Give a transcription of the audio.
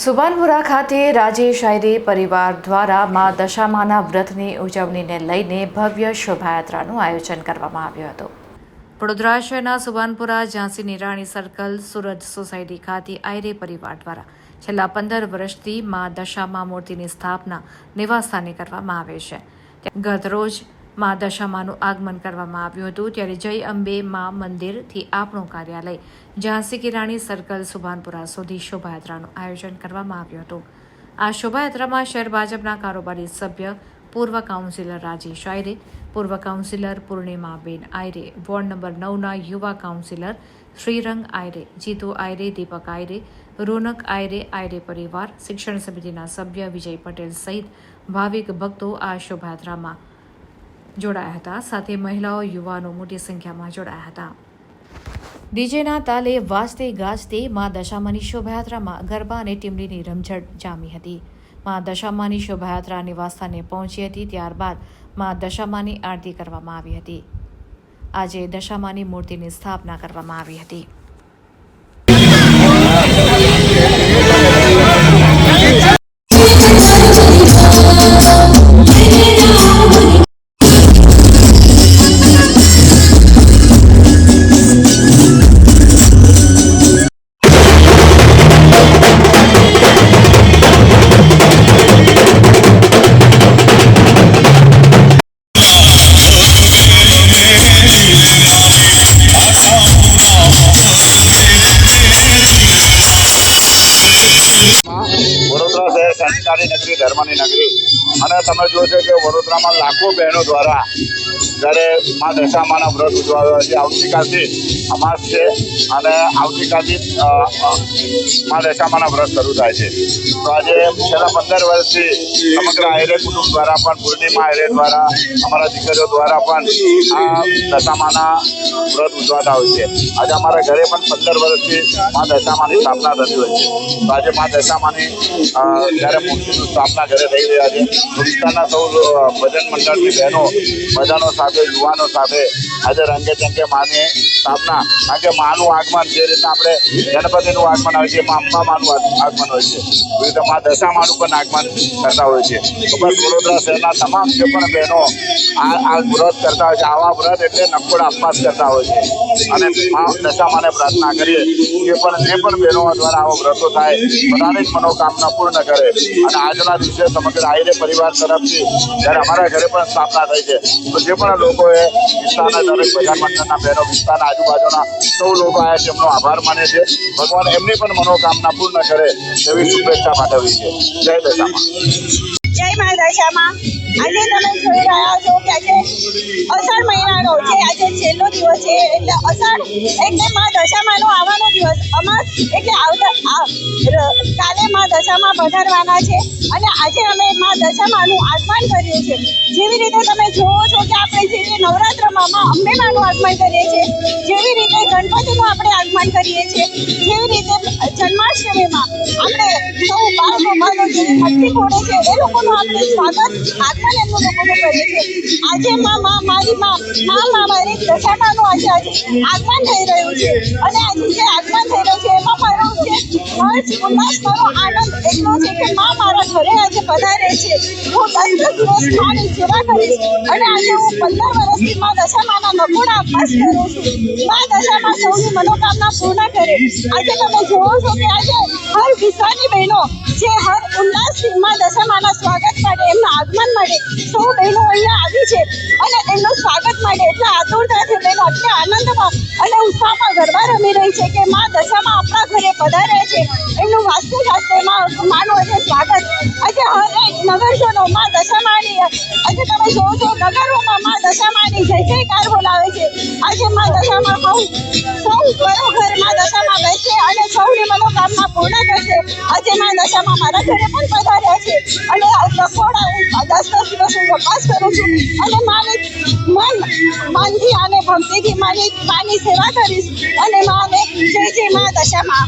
સુભાનપુરા ખાતે રાજે શાયરી પરિવાર દ્વારા મા દશામાના વ્રતની ઉજવણીને લઈને ભવ્ય શોભાયાત્રાનું આયોજન કરવામાં આવ્યું હતું. વડોદરા શહેરના સુભાનપુરા ઝાંસી નિરાણી સર્કલ સુરજ સોસાયટી ખાતે આયરે પરિવાર દ્વારા છેલ્લા પંદર વર્ષથી મા દશામા મૂર્તિની સ્થાપના નિવાસસ્થાને કરવામાં આવે છે. ગત રોજ મા દશામાનું આગમન કરવામાં આવ્યું હતું, ત્યારે જય અંબે મા મંદિરથી આપણું કાર્યાલય ઝાંસી કિરાણી સર્કલ સુભાનપુરા સુધી શોભાયાત્રાનું આયોજન કરવામાં આવ્યું હતું. આ શોભાયાત્રામાં શહેર ભાજપના કારોબારી સભ્ય, પૂર્વ કાઉન્સિલર રાજેશ આયરે, પૂર્વ કાઉન્સિલર પૂર્ણિમાબેન આયરે, વોર્ડ નંબર નવના યુવા કાઉન્સિલર શ્રીરંગ આયરે, જીતુ આયરે, દીપક આયરે, રોનક આયરે આયરે પરિવાર, શિક્ષણ સમિતિના સભ્ય વિજય પટેલ સહિત ભાવિક ભક્તો આ શોભાયાત્રામાં જોડાયા હતા. સાથે મહિલાઓ, યુવાનો મોટી સંખ્યામાં જોડાયા હતા. ડીજેના તાલે વાજતે ગાજતે મા દશામાની શોભાયાત્રામાં ગરબા અને ટીમડીની રમઝટ જામી હતી. મા દશામાની શોભાયાત્રા નિવાસસ્થાને પહોંચી હતી ત્યારબાદ મા દશામાની આરતી કરવામાં આવી હતી. આજે દશામાની મૂર્તિની સ્થાપના કરવામાં આવી હતી. સંસ્કારી નગરી ધર્મની નગરી. અને તમે છો કે વડોદરામાં લાખો બહેનો દ્વારા જ્યારે મા દશામાના વ્રત ઉજવાયો છે. આવતીકાલથી અમાસ છે અને આવતીકાલથી મા દશામાના વ્રત શરૂ થાય છે. તો આજે છેલ્લા પંદર વર્ષથી સમગ્ર આયરે કુટુંબ દ્વારા પણ પૂર્ણિમા આયરે દ્વારા, અમારા દીકરીઓ દ્વારા પણ આ દશામાના વ્રત ઉજવાતા હોય છે. આજે અમારા ઘરે પણ પંદર વર્ષથી મા દશામાની સ્થાપના થતી હોય છે. તો આજે મા દશામાની જ્યારે મૂર્તિની સ્થાપના ઘરે થઈ રહ્યા છે વિસ્તારના સૌ ભજન મંડળની બહેનો, બધાનો સાથે, યુવાનો સાથે આજે રંગે ચંગે માની સ્થાપના કારણ કે માનું આગમન જે રીતના આપણે ગણપતિનું આગમન હોય છે અંબા માનું આગમન હોય છે. એવી રીતે મા દશામાનું પણ આગમન કરતા હોય છે. તો બસ વડોદરા શહેરના તમામ જે પણ બહેનો આ આ વ્રત કરતા હોય છે, આવા વ્રત એટલે નકોડ આપવાસ કરતા હોય છે. અને મા દશામાને પ્રાર્થના કરીએ કે પણ જે પણ બહેનો દ્વારા આવા વ્રતો થાય, બધાની જ મનોકામના પૂર્ણ કરે. અને આજના દિવસે સમગ્ર આયરે પરિવાર તરફથી જ્યારે અમારા ઘરે પણ સ્થાપના થઈ છે. તો જે પણ લોકોએ વિસ્તારના દરેક બજાર મંડળના બહેનો, વિસ્તારના આજુબાજુના સૌ લોકો આવ્યા છે, એમનો આભાર માને છે. ભગવાન એમની પણ મનોકામના પૂર્ણ કરે એવી શુભેચ્છા પાઠવી છે. જય દશામાં જય મા દશામાં. આજે તમે જોઈ રહ્યા છો કે આજે અષાઢ મહિનાનો છે, આજે છેલ્લો દિવસ છે, એટલે અષાઢ એટલે મા દશામાનો આવવાનો દિવસ. અમાસ એટલે આવતા કાલે મા દશામાં પધારવાના છે. અને આજે અમે મા દશામાનું આગમન કર્યું છે જેવી રીતે તમે જોવો છો કે આપણે જેવી નવરાત્રમાં અંબેમાનું અંબે આગમન કરીએ છીએ જેવી રીતે ગણપતિનું આપણે આગમન કરીએ છીએ? જેવી રીતે જન્માષ્ટમીમાં આપણે સૌ બાળકો બાળકો જે ભક્તિ ફોડે છે, એ લોકોનું આપણે સ્વાગત આગમન એમનું લોકોનું કરીએ છીએ. આજે માં, મા, મારી માં, મા, માં, મારી દશામાનું આજે આજે આગમન થઈ રહ્યું છે. અને આજે જે આગમન થઈ રહ્યું છે હર્ષ ઉલ્લાસ આનંદ એટલો છે કે મારા ઘરે આજે પધારે હું દસ દિવસ માની સેવા અને આજે હું પંદર વર્ષથી મા દશામાના નકોડા અભ્યાસ દશામાં સૌની મનોકામના પૂર્ણ કરે. આજે તમે જોવો છો કે આજે હર વિસ્તારની બહેનો, જે હર ઉલ્લાસમાં દશામાના સ્વાગત માટે, એમના આગમન માટે સૌ બહેનો અહીંયા આવી છે અને એમનું સ્વાગત માટે એટલા આતુરતાથી બહેનો એટલા આનંદમાં અને ઉત્સાહમાં ગરબા રમી રહી છે કે માં દશામાં આપણા ઘરે પધારે છે. એમનું વાસ્તુ શાસ્ત્રમાં માનો આજે સ્વાગત. આજે હરેક નગરજનો માં દશામાની, આજે તમે જોવો છો નગરોમાં માં દશામાની જય જયકાર બોલાવે છે. આજે માં દશામાં સૌ સૌ ઘરોઘર ઘરમાં દશામાં પૂર્ણ કરશે આજે માં દશામાં મારા ઘરે પણ પધાર્યા છે. અને લખોડા હું દસ દસ દિવસ હું ઉપવાસ કરું છું. અને મારે મન, મનથી અને ભક્તિથી માની માની સેવા કરીશ. અને માને જય જય મા દશામાં